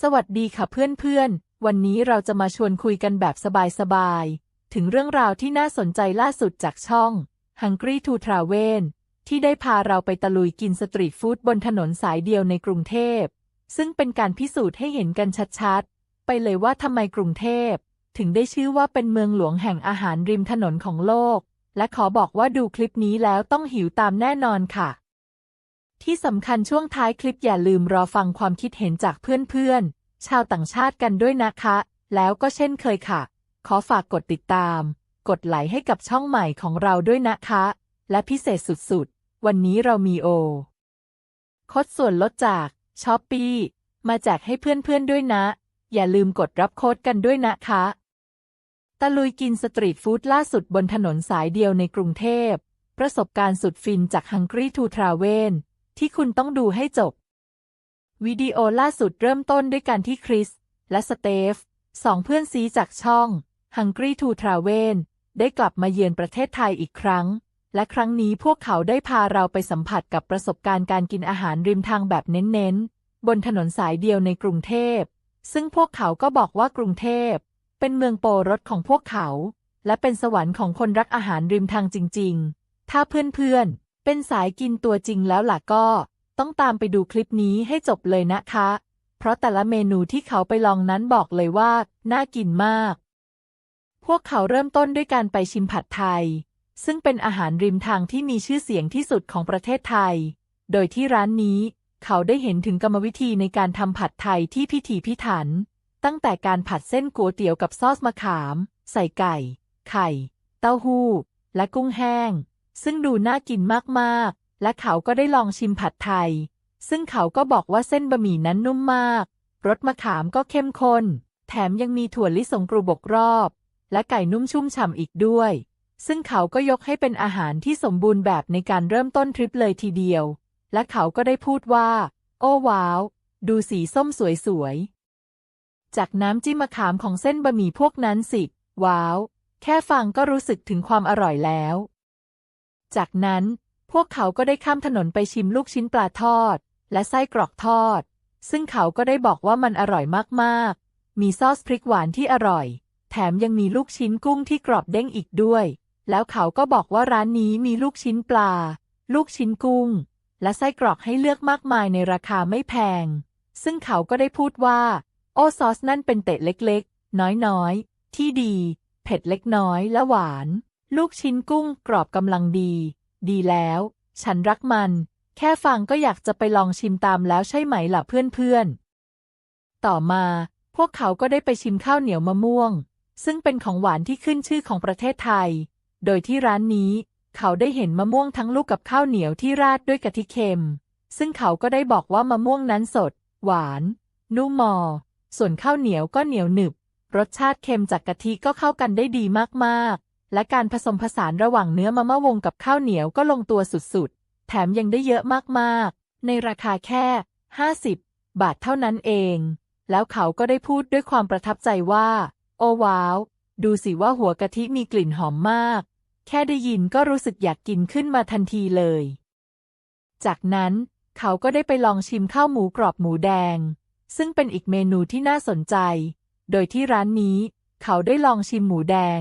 สวัสดีค่ะเพื่อนๆ วันนี้เราจะมาชวนคุยกันแบบสบายๆ ถึงเรื่องราวที่น่าสนใจล่าสุดจากช่อง Hungry to Travel ที่ได้พาเราไปตะลุยกินสตรีทฟู้ดบนถนนสายเดียวในกรุงเทพ ซึ่งเป็นการพิสูจน์ให้เห็นกันชัดๆ ไปเลยว่าทำไมกรุงเทพ ถึงได้ชื่อว่าเป็นเมืองหลวงแห่งอาหารริมถนนของโลก และขอบอกว่าดูคลิปนี้แล้วต้องหิวตามแน่นอนค่ะ ที่สำคัญช่วงท้ายคลิปอย่าลืมรอฟังความคิดเห็นจากเพื่อนๆ ชาวต่างชาติกันด้วยนะคะ แล้วก็เช่นเคยค่ะ ขอฝากกดติดตาม กดไลค์ให้กับช่องใหม่ของเราด้วยนะคะ และพิเศษสุดๆ วันนี้เรามีโอ คดส่วนลดจากช้อปปีมาแจกให้เพื่อนๆด้วยนะ อย่าลืมกดรับโค้ดกันด้วยนะคะ ตะลุยกินสตรีทฟู้ดล่าสุดบนถนนสายเดียวในกรุงเทพ ประสบการณ์สุดฟินจาก Hungry to Travel ที่คุณต้องดูให้จบ วิดีโอล่าสุดเริ่มต้นด้วยการที่คริส และสเตฟสองเพื่อนซีจากช่อง Hungry to Travel ได้กลับมาเยือนประเทศไทยอีกครั้ง และครั้งนี้พวกเขาได้พาเราไปสัมผัสกับประสบการณ์การกินอาหารริมทางแบบเน้นๆ บนถนนสายเดียวในกรุงเทพ ซึ่งพวกเขาก็บอกว่ากรุงเทพ เป็นเมืองโปรรสของพวกเขา และเป็นสวรรค์ของคนรักอาหารริมทางจริง ๆ ถ้าเพื่อนๆ เป็นสายกินตัวจริงแล้วล่ะก็ ต้องตามไปดูคลิปนี้ให้จบเลยนะคะ เพราะแต่ละเมนูที่เขาไปลองนั้นบอกเลยว่า น่ากินมาก พวกเขาเริ่มต้นด้วยการไปชิมผัดไทย ซึ่งเป็นอาหารริมทางที่มีชื่อเสียงที่สุดของประเทศไทย โดยที่ร้านนี้เขาได้เห็นถึงกรรมวิธีในการทำผัดไทยที่พิถีพิถัน ตั้งแต่การผัดเส้นก๋วยเตี๋ยวกับซอสมะขาม ใส่ไก่ ไข่ เต้าหู้ และกุ้งแห้ง ซึ่งดูน่ากินมากๆ และเขาก็ได้ลองชิมผัดไทย ซึ่งเขาก็บอกว่าเส้นบะหมี่นั้นนุ่มมาก รสมะขามก็เข้มข้น แถมยังมีถั่วลิสงกรูบกรอบ และไก่นุ่มชุ่มฉ่ำอีกด้วย ซึ่งเขาก็ยกให้เป็นอาหารที่สมบูรณ์แบบในการเริ่มต้นทริปเลยทีเดียว และเขาก็ได้พูดว่า โอ้ว้าว ดูสีส้มสวยๆ จากน้ำจิ้มมะขามของเส้นบะหมี่พวกนั้นสิ ว้าว แค่ฟังก็รู้สึกถึงความอร่อยแล้ว จากนั้นพวกเขาก็ได้ข้ามถนนไปชิมลูกชิ้นปลาทอด และไส้กรอกทอด ซึ่งเขาก็ได้บอกว่ามันอร่อยมากๆ มีซอสพริกหวานที่อร่อย แถมยังมีลูกชิ้นกุ้งที่กรอบเด้งอีกด้วย แล้วเขาก็บอกว่าร้านนี้มีลูกชิ้นปลา ลูกชิ้นกุ้ง และไส้กรอกให้เลือกมากมายในราคาไม่แพง ซึ่งเขาก็ได้พูดว่า โอซอสนั่นเป็นเตะเล็กๆ น้อยๆ ที่ดี เผ็ดเล็กน้อยและหวาน ลูกชิ้นกุ้งกรอบกำลังดี ดีแล้ว ฉันรักมัน แค่ฟังก็อยากจะไปลองชิมตามแล้วใช่ไหมล่ะเพื่อนๆ ต่อมาพวกเขาก็ได้ไปชิมข้าวเหนียวมะม่วง ซึ่งเป็นของหวานที่ขึ้นชื่อของประเทศไทย โดยที่ร้านนี้ เขาได้เห็นมะม่วงทั้งลูกกับข้าวเหนียวที่ราดด้วยกะทิเค็ม ซึ่งเขาก็ได้บอกว่ามะม่วงนั้นสด หวาน นุ่มมอ ส่วนข้าวเหนียวก็เหนียวหนึบ รสชาติเค็มจากกะทิก็เข้ากันได้ดีมาก และการผสมผสานระหว่างเนื้อมะม่วงกับข้าวเหนียวก็ลงตัวสุดๆ แถมยังได้เยอะมากๆ ในราคาแค่ 50 บาทเท่านั้นเอง แล้วเขาก็ได้พูดด้วยความประทับใจว่า โอ้ว้าว ดูสิว่าหัวกะทิมีกลิ่นหอมมาก แค่ได้ยินก็รู้สึกอยากกินขึ้นมาทันทีเลย จากนั้นเขาก็ได้ไปลองชิมข้าวหมูกรอบหมูแดง ซึ่งเป็นอีกเมนูที่น่าสนใจ โดยที่ร้านนี้ เขาได้ลองชิมหมูแดง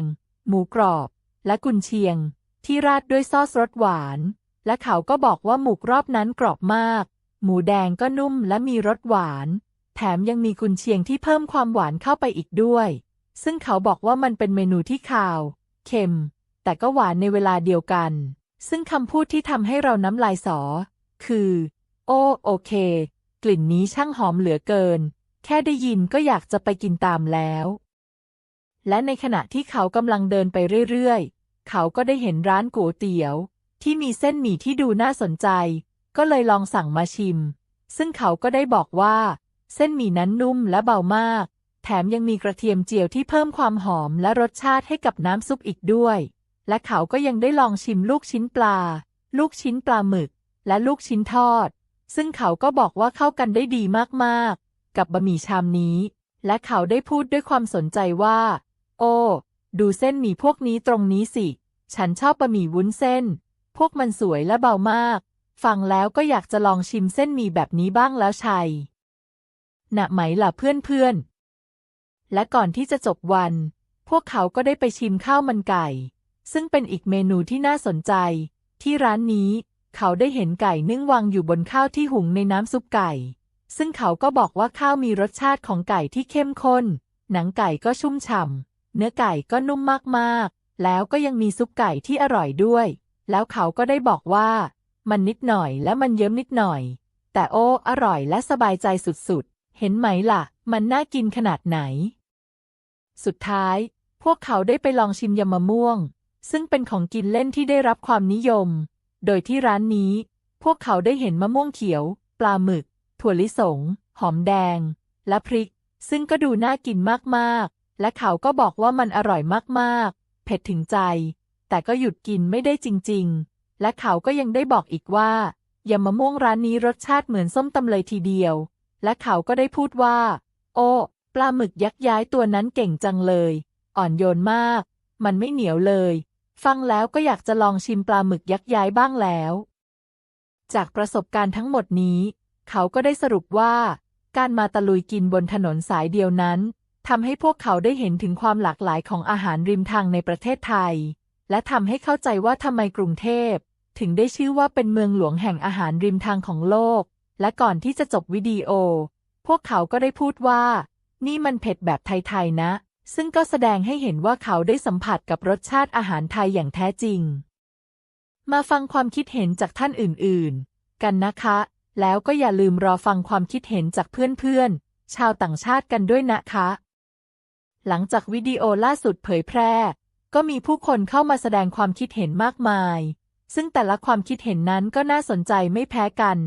หมูกรอบ และกุนเชียง ที่ราดด้วยซอสรสหวาน และเขาก็บอกว่าหมูกรอบนั้นกรอบมาก หมูแดงก็นุ่มและมีรสหวาน แถมยังมีกุนเชียงที่เพิ่มความหวานเข้าไปอีกด้วย ซึ่งเขาบอกว่ามันเป็นเมนูที่ขาว เค็ม แต่ก็หวานในเวลาเดียวกัน ซึ่งคำพูดที่ทำให้เราน้ำลายสอ คือ โอ้โอเค กลิ่นนี้ช่างหอมเหลือเกิน แค่ได้ยินก็อยากจะไปกินตามแล้ว และในขณะที่เขากำลังเดินไปเรื่อยๆ เขาก็ได้เห็นร้านก๋วยเตี๋ยว ที่มีเส้นหมี่ที่ดูน่าสนใจ ก็เลยลองสั่งมาชิม ซึ่งเขาก็ได้บอกว่า เส้นหมี่นั้นนุ่มและเบามาก แถมยังมีกระเทียมเจียวที่เพิ่มความหอมและรสชาติให้กับน้ำซุปอีกด้วย และเขาก็ยังได้ลองชิมลูกชิ้นปลา ลูกชิ้นปลาหมึก และลูกชิ้นทอด ซึ่งเขาก็บอกว่าเข้ากันได้ดีมากๆ กับบะหมี่ชามนี้ และเขาได้พูดด้วยความสนใจว่า โอ้ ดูเส้นหมี่พวกนี้ตรงนี้สิ ฉันชอบบะหมี่วุ้นเส้น พวกมันสวยและเบามาก ฟังแล้วก็อยากจะลองชิมเส้นหมี่แบบนี้บ้างแล้วชัยหนะไหมล่ะเพื่อนๆ และก่อนที่จะจบวัน พวกเขาก็ได้ไปชิมข้าวมันไก่ ซึ่งเป็นอีกเมนูที่น่าสนใจ ที่ร้านนี้ เขาได้เห็นไก่นึ่งวางอยู่บนข้าวที่หุงในน้ำซุปไก่ ซึ่งเขาก็บอกว่าข้าวมีรสชาติของไก่ที่เข้มข้น หนังไก่ก็ชุ่มฉ่ำ เนื้อไก่ก็นุ่มมากๆ แล้วก็ยังมีซุปไก่ที่อร่อยด้วย แล้วเขาก็ได้บอกว่า มันนิดหน่อยและมันเยิ้มนิดหน่อย แต่โอ้อร่อยและสบายใจสุดๆ เห็นไหมล่ะ มันน่ากินขนาดไหน สุดท้าย พวกเขาได้ไปลองชิมยำมะม่วง ซึ่งเป็นของกินเล่นที่ได้รับความนิยม โดยที่ร้านนี้ พวกเขาได้เห็นมะม่วงเขียว ปลาหมึก ถั่วลิสง หอมแดง และพริก ซึ่งก็ดูน่ากินมากๆ และเขาก็บอกว่ามันอร่อยมากๆ เผ็ดถึงใจ แต่ก็หยุดกินไม่ได้จริง ๆ และเขาก็ยังได้บอกอีกว่ายำมะม่วงร้านนี้รสชาติเหมือนส้มตำเลยทีเดียว และเขาก็ได้พูดว่า โอ้ปลาหมึกยักษ์ย้ายตัวนั้นเก่งจังเลย อ่อนโยนมาก มันไม่เหนียวเลย ฟังแล้วก็อยากจะลองชิมปลาหมึกยักษ์ย้ายบ้างแล้ว จากประสบการณ์ทั้งหมดนี้ เขาก็ได้สรุปว่า การมาตะลุยกินบนถนนสายเดียวนั้น ทำให้พวกเขาได้เห็นถึงความหลากหลายของอาหารริมทางในประเทศไทย และทำให้เข้าใจว่าทำไมกรุงเทพ ถึงได้ชื่อว่าเป็นเมืองหลวงแห่งอาหารริมทางของโลก และก่อนที่จะจบวิดีโอ พวกเขาก็ได้พูดว่า นี่มันเผ็ดแบบไทยๆนะ ซึ่งก็แสดงให้เห็นว่าเขาได้สัมผัสกับรสชาติอาหารไทยอย่างแท้จริง มาฟังความคิดเห็นจากท่านอื่นๆ กันนะคะ แล้วก็อย่าลืมรอฟังความคิดเห็นจากเพื่อนๆชาวต่างชาติกันด้วยนะคะ หลังจากวิดีโอล่าสุดเผยแพร่ ก็มีผู้คนเข้ามาแสดงความคิดเห็นมากมาย ซึ่งแต่ละความคิดเห็นนั้นก็น่าสนใจไม่แพ้กัน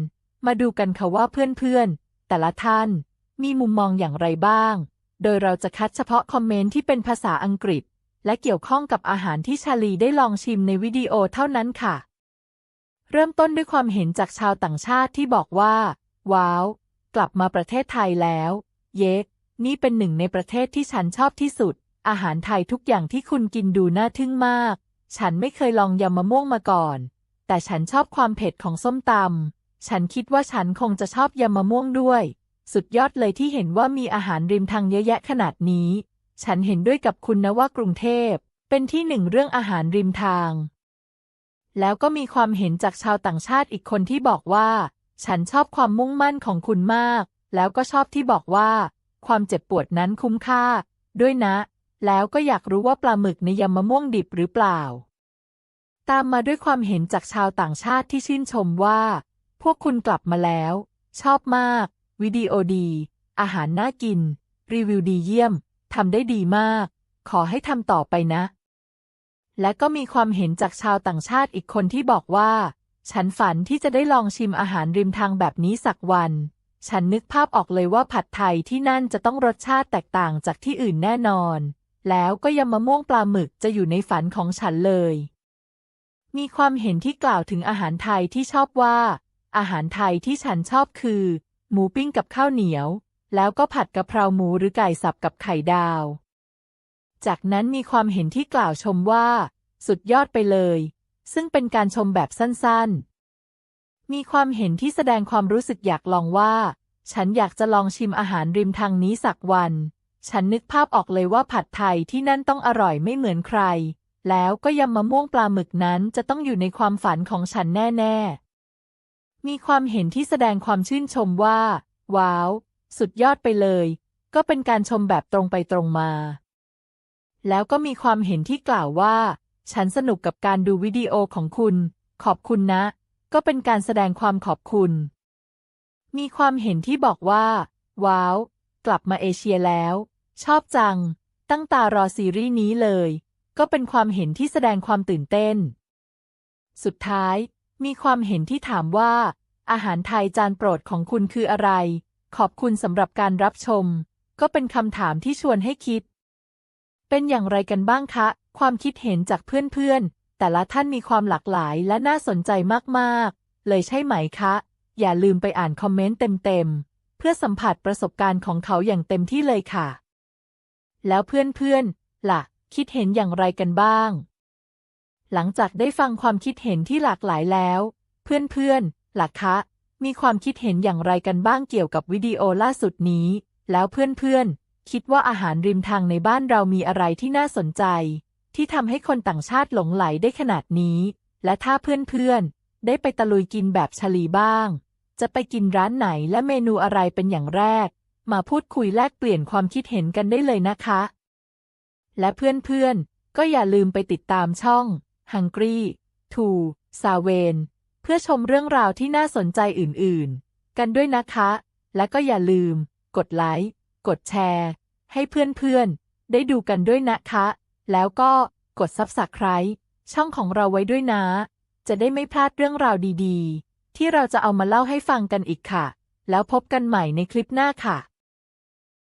มาดูกันค่ะว่าเพื่อนๆ แต่ละท่านมีมุมมองอย่างไรบ้าง โดยเราจะคัดเฉพาะคอมเมนต์ที่เป็นภาษาอังกฤษ และเกี่ยวข้องกับอาหารที่ชาลีได้ลองชิมในวิดีโอเท่านั้นค่ะ เริ่มต้นด้วยความเห็นจากชาวต่างชาติที่บอกว่า ว้าว กลับมาประเทศไทยแล้ว เยก นี่เป็นหนึ่งในประเทศที่ฉันชอบที่สุด อาหารไทยทุกอย่างที่คุณกินดูน่าทึ่งมาก ฉันไม่เคยลองยำมะม่วงมาก่อน แต่ฉันชอบความเผ็ดของส้มตำ ฉันคิดว่าฉันคงจะชอบยำมะม่วงด้วย สุดยอดเลยที่เห็นว่ามีอาหารริมทางเยอะแยะขนาดนี้ ฉันเห็นด้วยกับคุณนะว่ากรุงเทพ เป็นที่หนึ่งเรื่องอาหารริมทาง แล้วก็มีความเห็นจากชาวต่างชาติอีกคนที่บอกว่า ฉันชอบความมุ่งมั่นของคุณมาก แล้วก็ชอบที่บอกว่า ความเจ็บปวดนั้นคุ้มค่า ด้วยนะ แล้วก็อยากรู้ว่าปลาหมึกในยำมะม่วงดิบหรือเปล่า ตามมาด้วยความเห็นจากชาวต่างชาติที่ชื่นชมว่า พวกคุณกลับมาแล้ว ชอบมาก วิดีโอดี อาหารน่ากิน รีวิวดีเยี่ยมทำได้ดีมาก ขอให้ทำต่อไปนะ และก็มีความเห็นจากชาวต่างชาติอีกคนที่บอกว่า ฉันฝันที่จะได้ลองชิมอาหารริมทางแบบนี้สักวัน ฉันนึกภาพออกเลยว่าผัดไทยที่นั่นจะต้องรสชาติแตกต่างจากที่อื่นแน่นอน แล้วก็ยำมะม่วงปลาหมึกจะอยู่ในฝันของฉันเลย มีความเห็นที่กล่าวถึงอาหารไทยที่ชอบว่า อาหารไทยที่ฉันชอบคือ หมูปิ้งกับข้าวเหนียว แล้วก็ผัดกะเพราหมูหรือไก่สับกับไข่ดาว จากนั้นมีความเห็นที่กล่าวชมว่า สุดยอดไปเลย ซึ่งเป็นการชมแบบสั้นๆ มีความเห็นที่แสดงความรู้สึกอยากลองว่า ฉันอยากจะลองชิมอาหารริมทางนี้สักวัน ฉันนึกภาพออกเลยว่าผัดไทยที่นั่นต้องอร่อยไม่เหมือนใคร แล้วก็ยำมะม่วงปลาหมึกนั้นจะต้องอยู่ในความฝันของฉันแน่ๆ มีความเห็นที่แสดงความชื่นชมว่า ว้าว สุดยอดไปเลย ก็เป็นการชมแบบตรงไปตรงมา แล้วก็มีความเห็นที่กล่าวว่า ฉันสนุกกับการดูวิดีโอของคุณ ขอบคุณนะ ก็เป็นการแสดงความขอบคุณ มีความเห็นที่บอกว่า ว้าว กลับมาเอเชียแล้ว ชอบจัง ตั้งตารอซีรีส์นี้เลย ก็เป็นความเห็นที่แสดงความตื่นเต้น สุดท้าย มีความเห็นที่ถามว่า อาหารไทยจานโปรดของคุณคืออะไร ขอบคุณสำหรับการรับชม ก็เป็นคำถามที่ชวนให้คิด เป็นอย่างไรกันบ้างคะ ความคิดเห็นจากเพื่อนๆ แต่ละท่านมีความหลากหลายและน่าสนใจมากๆ เลยใช่ไหมคะ อย่าลืมไปอ่านคอมเมนต์เต็มๆ เพื่อสัมผัสประสบการณ์ของเขาอย่างเต็มที่เลยค่ะ แล้วเพื่อนๆ ล่ะ คิดเห็นอย่างไรกันบ้าง หลังจากได้ฟังความคิดเห็นที่หลากหลายแล้ว เพื่อนๆ ล่ะคะ มีความคิดเห็นอย่างไรกันบ้างเกี่ยวกับวิดีโอล่าสุดนี้ แล้วเพื่อนๆ คิดว่าอาหารริมทางในบ้านเรามีอะไรที่น่าสนใจ ที่ทำให้คนต่างชาติหลงไหลได้ขนาดนี้ และถ้าเพื่อนๆ ได้ไปตะลุยกินแบบชลีบ้าง จะไปกินร้านไหนและเมนูอะไรเป็นอย่างแรก มาพูดคุยแลกเปลี่ยนความคิดเห็นกันได้เลยนะคะ และเพื่อนๆ ก็อย่าลืมไปติดตามช่อง Hungry to s a v e n เพื่อชมเรื่องราวที่น่าสนใจอื่นๆ กันด้วยนะคะ และก็อย่าลืม กดไลค์ กดแชร์ ให้เพื่อนๆ ได้ดูกันด้วยนะคะ แล้วก็กด Subscribe ช่องของเราไว้ด้วยนะ จะได้ไม่พลาดเรื่องราวดีๆ ที่เราจะเอามาเล่าให้ฟังกันอีกค่ะ แล้วพบกันใหม่ในคลิปหน้าค่ะ